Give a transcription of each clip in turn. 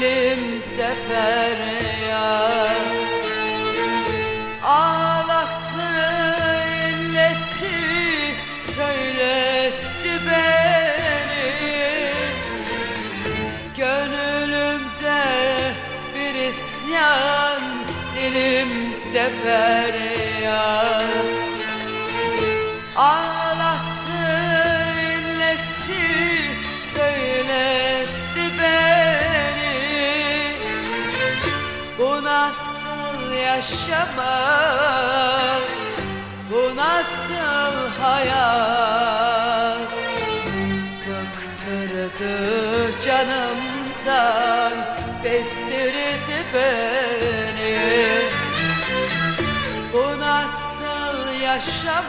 de feryat Ağlattı, inletti, söyletti beni. Gönlümde bir isyan, dilimde feryat Ağlattı, inletti, yaşamak, bu nasıl hayat? Bıktırdı canımdan, bezdirdi beni. Bu nasıl yaşamak,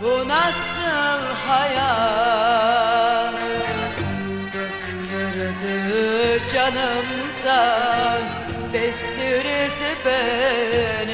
bu nasıl hayat? Bıktırdı canımdan, bezdirdi beni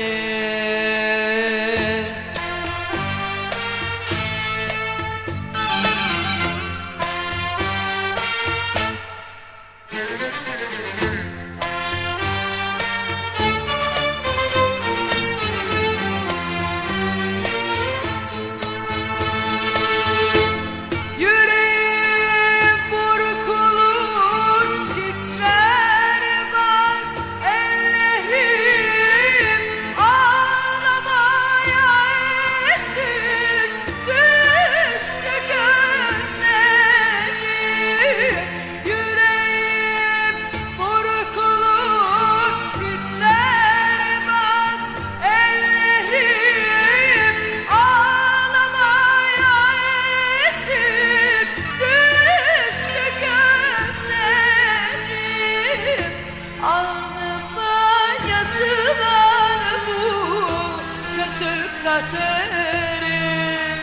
kötü kaderim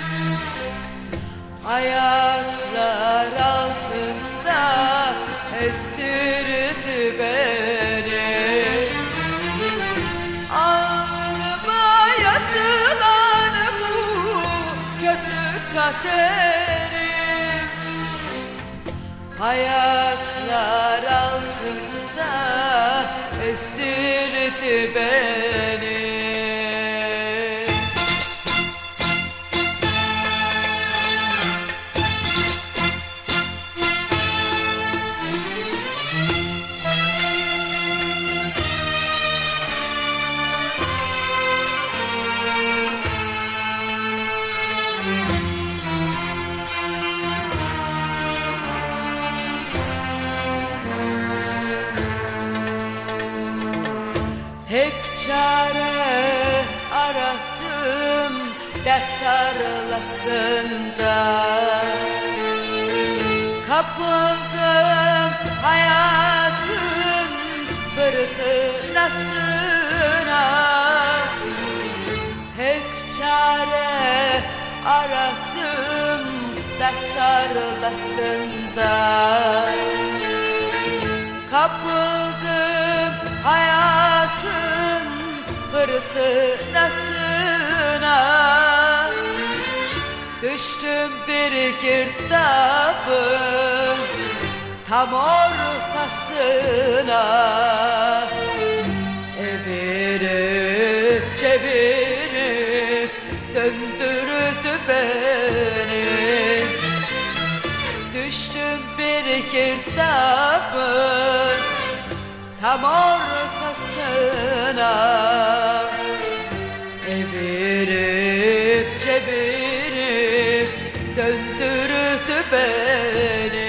Ayaklar altında estirdi beni. Alnıma yazılan bu kötü kaderim. Ayaklar altında estirdi beni çare arattım dert tarlasında Kapıldım hayatın fırtınasına. Hep çare arattım dert tarlasında Kapıldım hayatın fırtınasına Düştüm bir girdabın tam ortasına. Evirip çevirip döndürdü beni. Düştüm bir girdabın tam ortasına. Evirip çevirip döndürdü beni